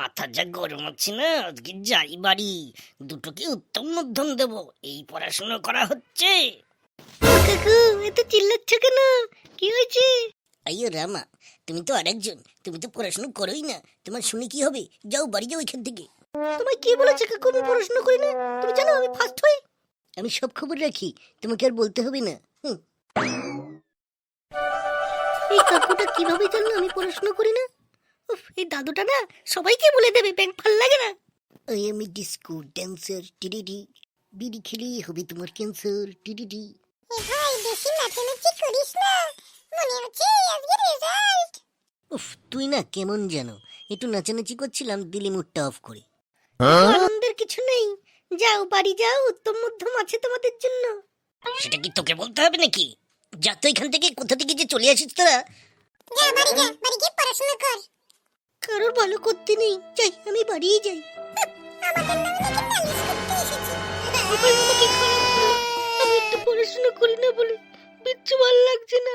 মাথা যা গরম আছে না আজকে যাই বাড়ি। দুটোকে উত্তম মধ্যম দেব এই পড়াশোনা করা হচ্ছে। কাকু এত চিল্লাচ্ছ কেন? কি হয়েছে? আইয়ো রামা তুমি তো আরেকজন তুমি তো পড়াশোনা করোই না। তোমার শুনে কি হবে? যাও বাড়ি যাও এখান থেকে। তোমায় কি বলেছে কাকু আমি পড়াশোনা করি না? তুমি জানো আমি ফার্স্ট হই। আমি সব খবর রাখি তোমাকে আর বলতে হবে না। এই কাকুটা কীভাবে জানলো আমি পড়াশোনা করি না? উফ এই দাদুটা না সবাইকে বলে দেবে ব্যাংক ভালো লাগে না। I am a disco dancer TDD. বিড়ি খেলেই হবে তোমার ক্যান্সার টিডিডি। ভাই বেশি নাচানাচি করিস না। মনে হচ্ছে আজকে রেজাল্ট উফ তুই না কেমন জানো একটু নাচানাচি করছিলাম দিলি মুডটা অফ করে। আনন্দের কিছু নেই। যাও বাড়ি যাও উত্তম মধ্যম আছে তোমাদের জন্য। সেটা কি তোকে বলতে হবে নাকি? যা তো এখান থেকে কোথা থেকে যে চলে আসিস তোরা। যা বাড়ি যা বাড়ি গিয়ে পড়াশোনা কর। কারোর ভালো করতে নেই। যাই আমি বাড়িই যাই। আমাকে খারাপ বলে, আমি একটু পড়াশোনা করি না বলে। বিচ্ছু ভালো লাগছে না।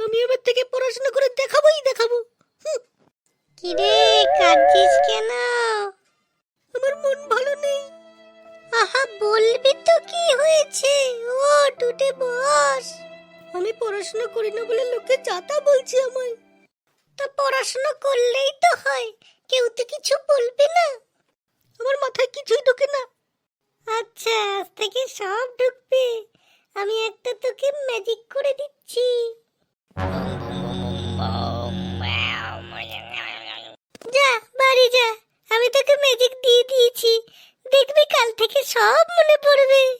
আমি এবার থেকে পড়াশোনা করে দেখাবোই দেখাবো। কিরে কাঁদছিস কেন? আমার মন ভালো নেই। আহা বলবি তো কি হয়েছে? ও টুটে বস। আমি পড়াশোনা করি না বলে লোকে যাতা বলছি আমায়। তা পড়াশোনা করলেই তো হয়। কেউ তো কিছু বলবে না। আমার মাথায় কিছুই ঢোকে না। আচ্ছা আজ থেকে সব ঢুকবে। আমি একটা তোকে ম্যাজিক করে দিচ্ছি। যা, বাড়ি যা। আমি তোকে ম্যাজিক দিয়ে দিয়েছি। দেখবি কাল থেকে সব মনে পড়বে।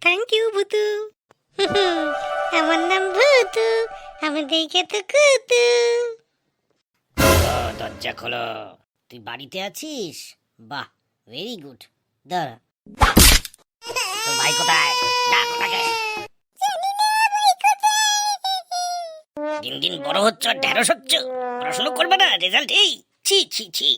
Thank you Bhutu. আমার নাম ভুতু। আমি দেখে তো কুতু। দরজা খোলো। তুই বাড়িতে আছিস? বাহ ভেরি গুড দাঁড়া। ভাই কোথায়? দিন দিন বড় হচ্ছ, ঢেঁড়স হচ্ছ। পড়াশোনা করবে না রেজাল্ট এই। ছি ছি ছি।